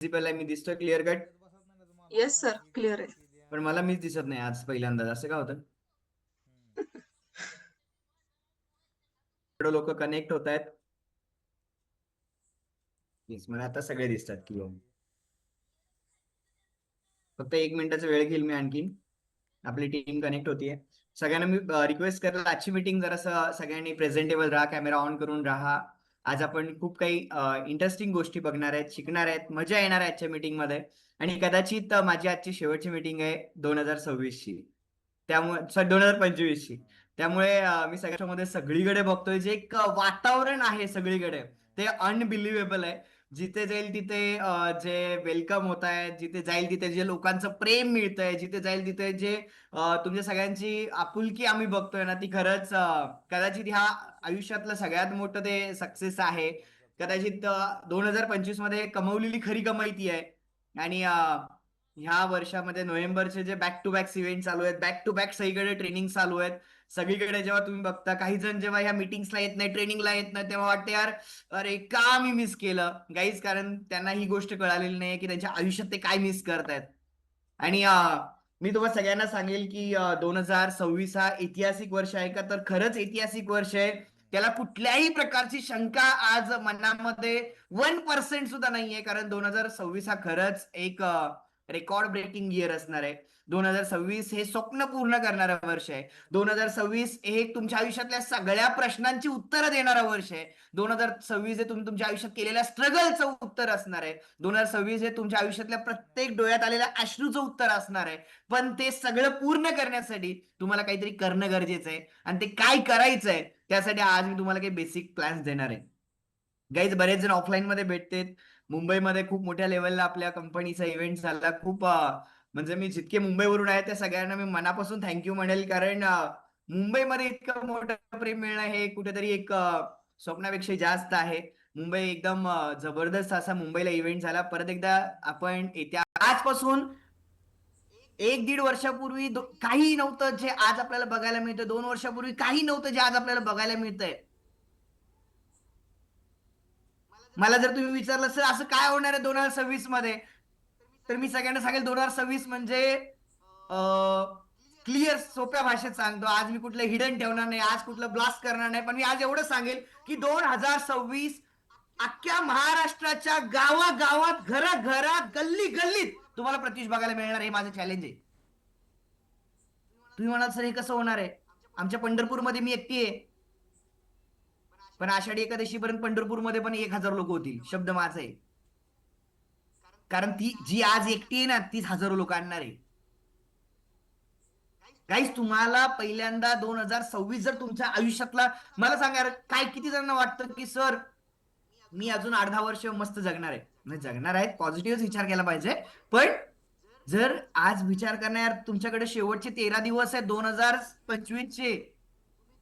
Principal आहे मी दिसतोय clear cut yes sir clear आहे. पण मला मीच दिसत नाही आज पहिल्यांदा असं का होतं? लोक कनेक्ट होत आहेत. येस मला आता सगळे दिसतात क्लिअर फक्त एक मिनिटाचा वेळ घेईल मी आणखीन. आपली टीम कनेक्ट होतीये. सगळ्यांना मी रिक्वेस्ट करेल आजची मीटिंग जरासं सगळ्यांनी प्रेझेंटेबल राहा कॅमेरा ऑन करून राहा. आज आपण खूप काही इंटरेस्टिंग गोष्टी बघणार आहेत शिकणार आहेत मजा येणार आहे आजच्या मीटिंगमध्ये आणि कदाचित माझी आजची शेवटची मीटिंग आहे दोन हजार सव्वीस ची त्यामुळे सॉरी दोन हजार पंचवीस ची त्यामुळे मी सगळ्यामध्ये सगळीकडे बघतोय जे एक वातावरण आहे सगळीकडे. ते अनबिलिव्हेबल आहे. जिथे जाईल तिथे जे वेलकम होत आहे जिथे जाईल तिथे जे लोकांचं प्रेम मिळतंय जिथे जाईल तिथे जे तुमच्या सगळ्यांची आपुलकी आम्ही बघतोय ना ती खरंच कदाचित ह्या आयुष्यातलं सगळ्यात मोठं ते सक्सेस आहे. कदाचित दोन हजार पंचवीसमध्ये कमवलेली खरी कमाई ती आहे. आणि ह्या वर्षामध्ये नोव्हेंबरचे जे बॅक टू बॅक इव्हेंट चालू आहेत बॅक टू बॅक सगळीकडे ट्रेनिंग चालू आहेत. सगळीकडे जेव्हा तुम्ही बघता काही जण जेव्हा ह्या मिटिंग्सला येत नाही ट्रेनिंगला येत नाही तेव्हा वाटते यार अरे का मी मिस केलं? गाईज कारण त्यांना ही गोष्ट कळालेली नाही की त्यांच्या आयुष्यात ते काय मिस करतायत आणि मी तुम्हाला सगळ्यांना सांगेल की दोन हजार सव्वीस हा ऐतिहासिक वर्ष आहे का? तर खरंच ऐतिहासिक वर्ष आहे. त्याला कुठल्याही प्रकारची शंका आज मनामध्ये वन पर्सेंट सुद्धा नाहीये कारण दोन हजार सव्वीस हा खरंच एक रेकॉर्ड ब्रेकिंग इयर असणार आहे. दोन हजार सव्वीस हे स्वप्न पूर्ण करणारं वर्ष आहे. दोन हजार सव्वीस हे तुमच्या आयुष्यातल्या सगळ्या प्रश्नांची उत्तरं देणारं वर्ष आहे. दोन हजार सव्वीस हे तुम्ही तुमच्या आयुष्यात केलेल्या स्ट्रगलचं उत्तर असणार आहे. दोन हजार सव्वीस हे तुमच्या आयुष्यातल्या प्रत्येक डोळ्यात आलेल्या अश्रूचं उत्तर असणार आहे. पण ते सगळं पूर्ण करण्यासाठी तुम्हाला काहीतरी करणं गरजेचं आहे. आणि ते काय करायचंय त्यासाठी आज मी तुम्हाला काही बेसिक प्लॅन्स देणार आहे. गाईज बरेच जण ऑफलाईन मध्ये भेटतेत. मुंबईमध्ये खूप मोठ्या लेवलला आपल्या कंपनीचा इव्हेंट झाला. खूप म्हणजे मी जितके मुंबईवरून आहे त्या सगळ्यांना मी मनापासून थँक्यू म्हणेल. कारण मुंबईमध्ये इतकं मोठं प्रेम मिळणं हे कुठेतरी एक स्वप्नापेक्षा जास्त आहे. मुंबई एकदम जबरदस्त असा मुंबईला इव्हेंट झाला. परत एकदा आपण येत्या आजपासून एक दीड वर्षापूर्वी काही नव्हतं जे आज आपल्याला बघायला मिळतं दोन वर्षापूर्वी काही नव्हतं जे आज आपल्याला बघायला मिळतंय. मला जर तुम्ही विचारलं सर असं काय होणार आहे दोन हजार सव्वीसमध्ये? तर मी सगळ्यांना सांगेल दोन हजार सव्वीस म्हणजे क्लिअर सोप्या भाषेत सांगतो. आज मी कुठलं हिडन ठेवणार नाही आज कुठलं ब्लास्ट करणार नाही. पण मी आज एवढं सांगेल की दोन हजार सव्वीस अख्ख्या महाराष्ट्राच्या गावागावात घराघरात गल्ली गल्लीत तुम्हाला प्रत्युष बघायला मिळणार हे माझं चॅलेंज आहे. तुम्ही म्हणाल सर हे कसं होणार आहे? आमच्या पंढरपूरमध्ये मी एकटी आहे. पण आषाढी एकादशी पर्यंत पंढरपूरमध्ये पण एक हजार लोक होतील शब्द माझा आहे. कारण ती जी आज एकटी आहे ना तीच हजारो लोक आणणार आहे. गाईस तुम्हाला पहिल्यांदा दोन हजार सव्वीस जर तुमच्या आयुष्यातला मला सांगा काय किती जणांना वाटतं की सर मी अजून अर्धा वर्ष मस्त जगणार आहे. नाही जगणार आहेत पॉझिटिव्ह विचार केला पाहिजे. पण जर आज विचार करणार तुमच्याकडे शेवटचे तेरा दिवस आहे दोन हजार पंचवीसचे.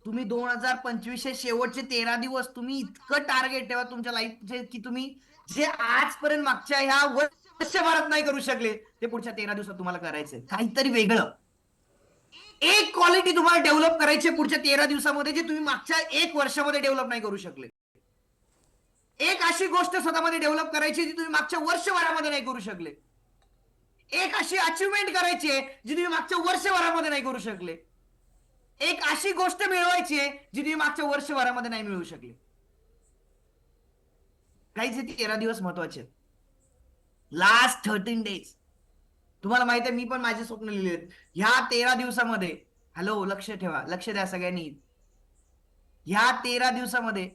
तुम्ही दोन हजार पंचवीसचे शेवटचे तेरा दिवस तुम्ही इतकं टार्गेट ठेवा तुमच्या लाईफचे की तुम्ही जे आजपर्यंत मागच्या ह्या वर्षभरात नाही करू शकले ते पुढच्या तेरा दिवसात तुम्हाला करायचंय. काहीतरी वेगळं. एक क्वालिटी तुम्हाला डेव्हलप करायची पुढच्या तेरा दिवसामध्ये जे तुम्ही मागच्या एक वर्षामध्ये डेव्हलप नाही करू शकले. एक अशी गोष्ट स्वतःमध्ये डेव्हलप करायची आहे जी तुम्ही मागच्या वर्षभरामध्ये नाही करू शकले. एक अशी अचिव्हमेंट करायची आहे जी तुम्ही मागच्या वर्षभरामध्ये नाही करू शकले. एक अशी गोष्ट मिळवायची आहे जी तुम्ही मागच्या वर्षभरामध्ये नाही मिळवू शकली. काहीच ते तेरा दिवस महत्त्वाचे आहेत. लास्ट थर्टीन डेज तुम्हाला माहिती आहे मी पण माझे स्वप्न लिहिले ह्या तेरा दिवसामध्ये हॅलो लक्ष ठेवा लक्ष द्या सगळ्यांनी. ह्या तेरा दिवसामध्ये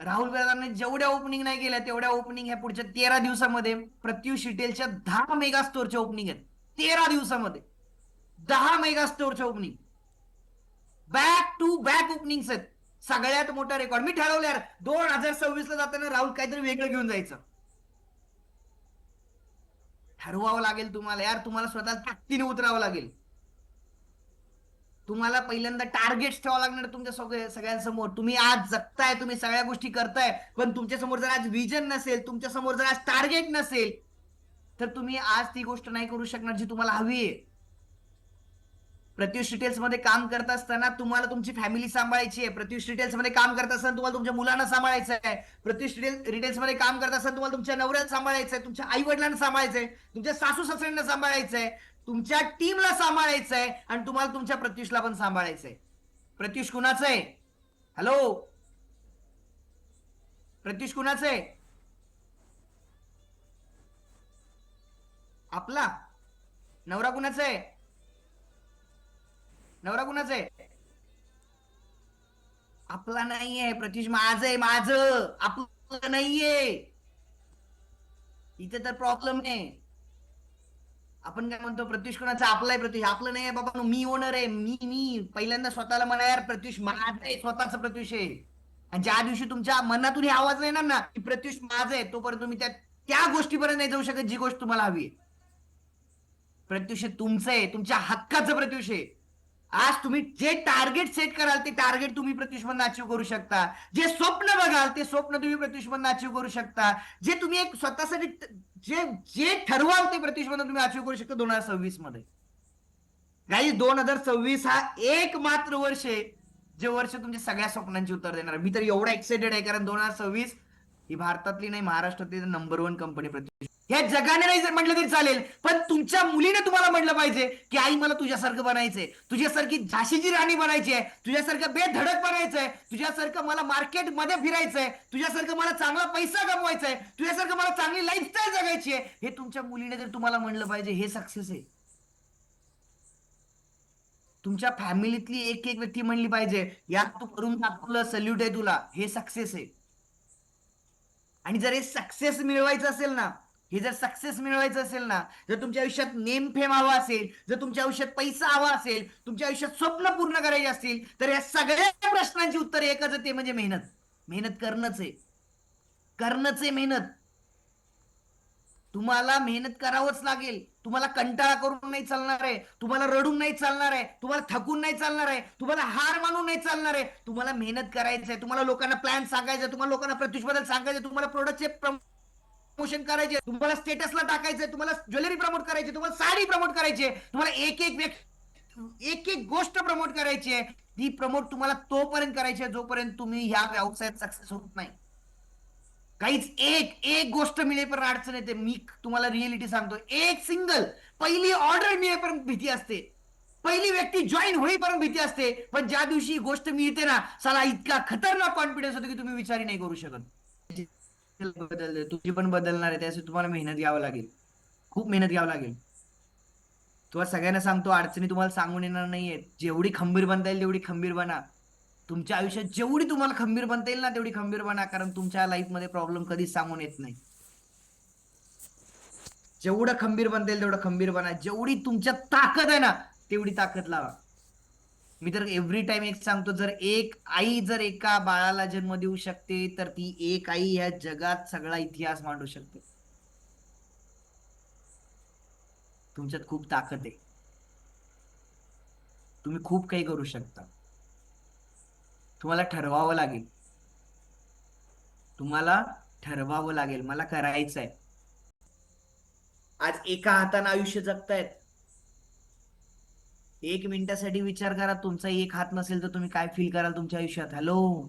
राहुल बेदारने जेवढ्या ओपनिंग नाही केल्या तेवढ्या ओपनिंग ह्या पुढच्या तेरा दिवसामध्ये प्रत्युष शिटेलच्या दहा मेगा स्टोरच्या ओपनिंग आहेत. तेरा दिवसामध्ये. दहा mega स्टोरच्या opening back to back opening आहेत सगळ्यात मोठा रेकॉर्ड मी ठरवलं यार दोन हजार सव्वीस ला जाताना राहुल काहीतरी वेगळं घेऊन जायचं. ठरवावं लागेल तुम्हाला. यार तुम्हाला स्वतः ताकदीने उतरावं लागेल. तुम्हाला पहिल्यांदा टार्गेट्स ठेवावं लागणार तुमच्या सगळ्या सगळ्यांसमोर. तुम्ही आज जगताय तुम्ही सगळ्या गोष्टी करताय पण तुमच्यासमोर जर आज विजन नसेल तुमच्यासमोर जर आज टार्गेट नसेल तर तुम्ही आज ती गोष्ट नाही करू शकणार जी तुम्हाला हवी आहे. प्रत्युष डिटेल्समध्ये काम करत असताना तुम्हाला तुमची फॅमिली सांभाळायची आहे. प्रत्युष डिटेल्समध्ये काम करत असताना तुम्हाला तुमच्या मुलांना सांभाळायचं आहे. प्रत्युष डिटेल्समध्ये काम करत असताना तुम्हाला तुमच्या नवऱ्याला सांभाळायचं आहे. तुमच्या आई वडिलांना सांभाळायचं आहे. तुमच्या सासू सासऱ्यांना सांभाळायचं आहे. तुमच्या टीमला सांभाळायचं आहे आणि तुम्हाला तुमच्या प्रत्युषला पण सांभाळायचं आहे. प्रत्युष कुणाचं आहे? हॅलो प्रत्युष कुणाचं आहे? आपला? नवरा कुणाचा आहे? नवरा कुणाचा आहे? आपला नाहीये प्रत्युष माझ आहे माझ. आपलं नाहीये. इथे तर प्रॉब्लेम आहे. आपण काय म्हणतो प्रत्युष कोणाचा? आपला आहे प्रत्युष आपलं नाही बाबा मी ओनर आहे. मी मी. पहिल्यांदा स्वतःला म्हणा यार प्रत्युष माझं आहे स्वतःच प्रत्युष आहे. आणि ज्या दिवशी तुमच्या मनातून हे आवाज येणार ना की प्रत्युष माझं आहे तोपर्यंत तुम्ही त्या त्या गोष्टीपर्यंत नाही जाऊ शकत जी गोष्ट तुम्हाला हवी आहे. प्रत्युष तुमचं आहे तुमच्या हक्काचं प्रत्युष आहे. आज तुम्ही जे टार्गेट सेट कराल ते टार्गेट तुम्ही प्रत्युषमधून अचीव करू शकता. जे स्वप्न बघाल ते स्वप्न तुम्ही प्रत्युषमधून अचीव करू शकता. जे तुम्ही एक स्वतःसाठी जे जे ठरवाल ते प्रत्युषमधून तुम्ही अचीव करू शकता दोन हजार सव्वीसमध्ये. काही दोन हजार सव्वीस हा एक मात्र वर्ष आहे जे वर्ष तुमच्या सगळ्या स्वप्नांची उत्तर देणार मी तर एवढा एक्साइटेड आहे कारण दोन हजार सव्वीस ही भारतातली नाही महाराष्ट्रातली नंबर वन कंपनी प्रतिष्ठा या जगाने नाही जर म्हटलं तरी चालेल. पण तुमच्या मुलीने तुम्हाला म्हटलं पाहिजे की आई मला तुझ्यासारखं बनायचंय. तुझ्यासारखी झाशीची राणी बनायची आहे. तुझ्यासारखं बेधडक बनायचंय. तुझ्यासारखं मला मार्केटमध्ये फिरायचंय. तुझ्यासारखं मला चांगला पैसा कमवायचा आहे तुझ्यासारखं मला चांगली लाईफस्टाईल जगायची आहे. हे तुमच्या मुलीने जर तुम्हाला म्हणलं पाहिजे हे सक्सेस आहे. तुमच्या फॅमिलीतली एक एक व्यक्ती म्हणली पाहिजे यात तू करून दाखवलं सल्यूट आहे तुला. हे सक्सेस आहे. आणि जर हे सक्सेस मिळवायचं असेल ना हे जर सक्सेस मिळवायचं असेल ना जर तुमच्या आयुष्यात नेम फेम हवा असेल जर तुमच्या आयुष्यात पैसा हवा असेल तुमच्या आयुष्यात स्वप्न पूर्ण करायचे असतील तर या सगळ्या प्रश्नांची उत्तर एकच आहे ते म्हणजे मेहनत. मेहनत करणंच आहे. करणंच आहे मेहनत. तुम्हाला मेहनत करावंच लागेल. तुम्हाला कंटाळा करून नाही चालणार आहे. तुम्हाला रडून नाही चालणार आहे. तुम्हाला थकून नाही चालणार आहे. तुम्हाला हार मानून नाही चालणार आहे. तुम्हाला मेहनत करायचं आहे तुम्हाला लोकांना प्लॅन सांगायचं तुम्हाला लोकांना प्रत्युष सांगायचं तुम्हाला प्रोडक्टचे प्रमोशन करायचे तुम्हाला स्टेटसला टाकायचंय तुम्हाला ज्वेलरी प्रमोट करायची तुम्हाला साडी प्रमोट करायची तुम्हाला एक एक एक एक गोष्ट प्रमोट करायची आहे. ती प्रमोट तुम्हाला तोपर्यंत करायची आहे जोपर्यंत तुम्ही ह्या व्यवसायात सक्सेस होत नाही. काहीच एक एक गोष्ट मिळेपर्यंत अडचण येते. मी तुम्हाला रिअलिटी सांगतो एक सिंगल पहिली ऑर्डर मिळेपर्यंत भीती असते. पहिली व्यक्ती जॉईन होईपर्यंत भीती असते. पण ज्या दिवशी ही गोष्ट मिळते ना साला इतका खतरनाक कॉन्फिडन्स होतो की तुम्ही विचारही नाही करू शकत. बदल तुझी पण बदलणार आहे त्यासाठी तुम्हाला मेहनत घ्यावं लागेल. खूप मेहनत घ्यावं लागेल. तुम्हाला सगळ्यांना सांगतो अडचणी तुम्हाला सांगून येणार नाहीये जेवढी खंबीर बनता येईल तेवढी खंबीर बना. तुमच्या आयुष्यात जेवढी तुम्हाला खंबीर बनता येईल ना तेवढी खंबीर बना कारण तुमच्या लाईफमध्ये प्रॉब्लेम कधीच सांगून येत नाही. जेवढं खंबीर बनता येईल तेवढं खंबीर बना. जेवढी तुमच्या ताकद आहे ना तेवढी ताकद लावा. मी तर एव्हरी टाइम एक सांगतो जर एक आई जर एका बाळाला जन्म देऊ शकते तर ती एक आई ह्या जगात सगळा इतिहास मांडू शकते. तुमच्यात खूप ताकद आहे. तुम्ही खूप काही करू शकता. तुम्हाला ठरवावं लागेल. तुम्हाला ठरवावं लागेल. मला करायचं आहे आज एका हाताने आयुष्य जगतायत. एक मिनिटासाठी विचार करा तुमचा एक हात नसेल तर तुम्ही काय फील कराल तुमच्या आयुष्यात? हॅलो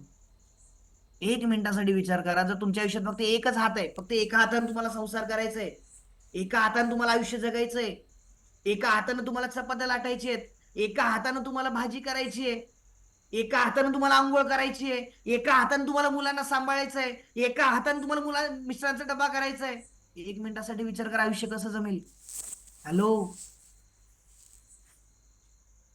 एक मिनिटासाठी विचार करा जर तुमच्या आयुष्यात फक्त एकच हात आहे फक्त एका हाताने तुम्हाला संसार करायचा आहे एका हाताने तुम्हाला आयुष्य जगायचंय एका हाताने तुम्हाला चपात्या लाटायची आहेत एका हाताने तुम्हाला भाजी करायची आहे एका हाताने तुम्हाला आंघोळ करायची आहे एका हाताने तुम्हाला मुलांना सांभाळायचं आहे एका हाताने तुम्हाला मुला मिस्टरांचा डबा करायचा आहे एक मिनिटासाठी विचार करा आयुष्य कसं जमेल? हॅलो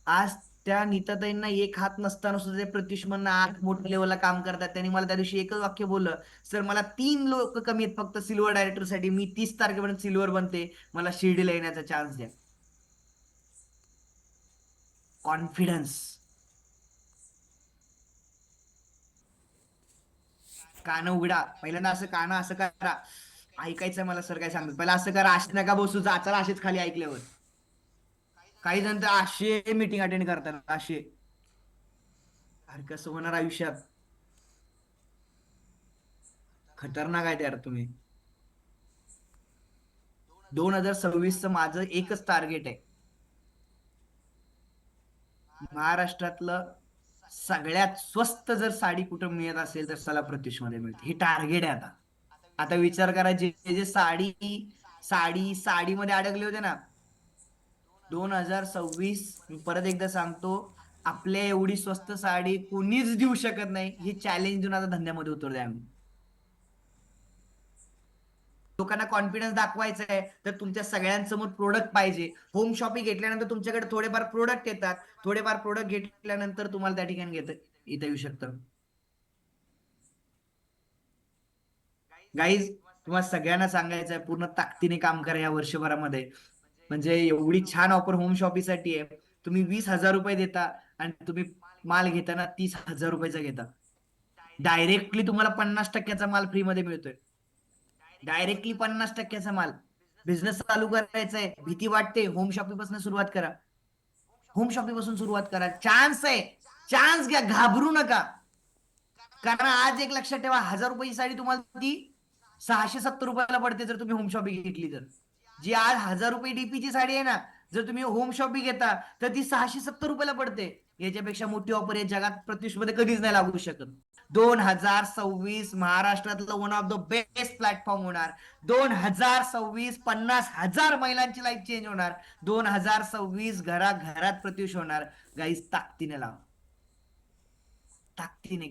आज त्या नीताताईंना एक हात नसताना सुद्धा ते प्रत्युष्मन आठ मोठ्या लेवलला काम करतात. त्यांनी मला त्या दिवशी एकच वाक्य बोललं सर मला तीन लोक कमी आहेत फक्त सिल्वर डायरेक्टरसाठी मी तीस तारखेपर्यंत सिल्वर बनते. मला शिर्डीला येण्याचा चान्स द्या. कॉन्फिडन्स कानं उघडा. पहिल्यांदा असं कानं असं करा. ऐकायचं मला सर काय सांगत पहिला असं करा. असे नका बसू. जा चला असेच खाली ऐकल्यावर. काही जण तर असे मीटिंग अटेंड करतात असे. अरे कसं होणार आयुष्यात? खतरनाक आहे यार तुम्ही. दोन हजार सव्वीस च माझं एकच टार्गेट आहे. महाराष्ट्रातलं सगळ्यात स्वस्त जर साडी कुठं मिळत असेल तर सला प्रत्युषमध्ये मिळते. हे टार्गेट आहे आता. आता विचार करा जे जे साडी साडी साडीमध्ये अडकले होते ना दोन हजार सव्वीस मी परत एकदा सांगतो आपल्या एवढी स्वस्त साडी कोणीच देऊ शकत नाही. हे चॅलेंज देऊन आता धंद्यामध्ये उतरतोय आम्ही. लोकांना कॉन्फिडन्स दाखवायचा आहे तर तुमच्या सगळ्यांसमोर प्रोडक्ट पाहिजे. होम शॉपिंग घेतल्यानंतर तुमच्याकडे थोडेफार प्रोडक्ट येतात. थोडेफार प्रोडक्ट घेतल्यानंतर तुम्हाला त्या ठिकाणी घेत येता येऊ शकतं. गाईज तुम्हाला सगळ्यांना सांगायचं आहे पूर्ण ताकदीने काम करा या वर्षभरामध्ये. म्हणजे एवढी छान ऑफर होम शॉपिंगसाठी आहे. तुम्ही वीस हजार रुपये देता आणि तुम्ही माल घेताना तीस हजार रुपयाचा घेता. डायरेक्टली तुम्हाला पन्नास टक्क्याचा माल फ्री मध्ये मिळतोय. डायरेक्टली पन्नास टक्क्याचा माल. बिझनेस चालू करायचा आहे. भीती वाटते. होम शॉपिंगपासून सुरुवात करा. होम शॉपिंगपासून सुरुवात करा. चान्स आहे. चान्स घ्या. घाबरू नका. कारण आज एक लक्षात ठेवा. हजार रुपयाची साडी तुम्हाला ती सहाशे सत्तर रुपयाला पडते जर तुम्ही होम शॉपिंग घेतली तर. जी आज हजार रुपये डीपीची साडी आहे ना जर तुम्ही होम शॉपिंग घेता तर ती सहाशे सत्तर रुपयाला पडते. याच्यापेक्षा मोठी ऑफर या जगात प्रत्युषमध्ये कधीच नाही लागू शकत. दोन हजार सव्वीस महाराष्ट्रातलं one of the best platform होणार. दोन हजार सव्वीस पन्नास हजार महिलांची लाईफ चेंज होणार. दोन हजार सव्वीस घराघरात प्रत्युष होणार. गाईस ताकदीने लावा. ताकदीने